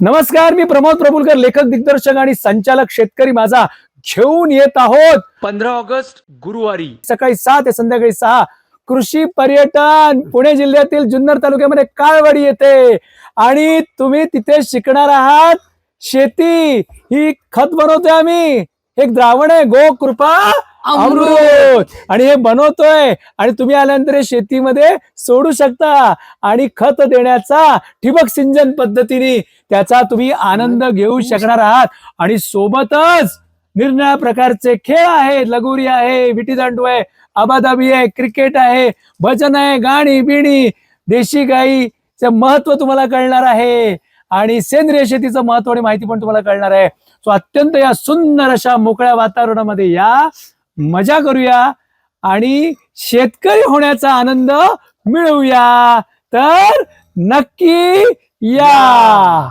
नमस्कार मी प्रमोद प्रभुलकर लेखक दिग्दर्शक आणि संचालक शेतकरी माझा घेऊन येत आहोत. पंधरा ऑगस्ट गुरुवारी. सकाळी सहा ते संध्याकाळी सहा. कृषी पर्यटन पुणे जिल्ह्यातील जुन्नर तालुक्यामध्ये काळवाडी येते आणि तुम्ही तिथे शिकणार आहात. शेती ही खत बनवतोय आम्ही. एक द्रावण आहे. गो कृपा. अमृत! आणि हे बनवतोय. आणि तुम्ही आल्यानंतर हे शेतीमध्ये सोडू शकता. आणि खत देण्याचा ठिबक सिंचन पद्धतीने त्याचा तुम्ही आनंद घेऊ शकणार आहात. आणि सोबतच निरनिळ्या प्रकारचे खेळ आहेत. लगोरी आहे विटी दांडू आहे आबादाबी आहे क्रिकेट आहे भजन आहे गाणी बिणी देशी गाईचं महत्त्व तुम्हाला कळणार आहे. आणि सेंद्रिय शेतीचं महत्त्व आणि माहिती पण तुम्हाला कळणार आहे. सो अत्यंत या सुंदर अशा मोकळ्या वातावरणामध्ये या मजा करूया आणि शेतकरी होण्याचा आनंद मिळवूया. तर नक्की या.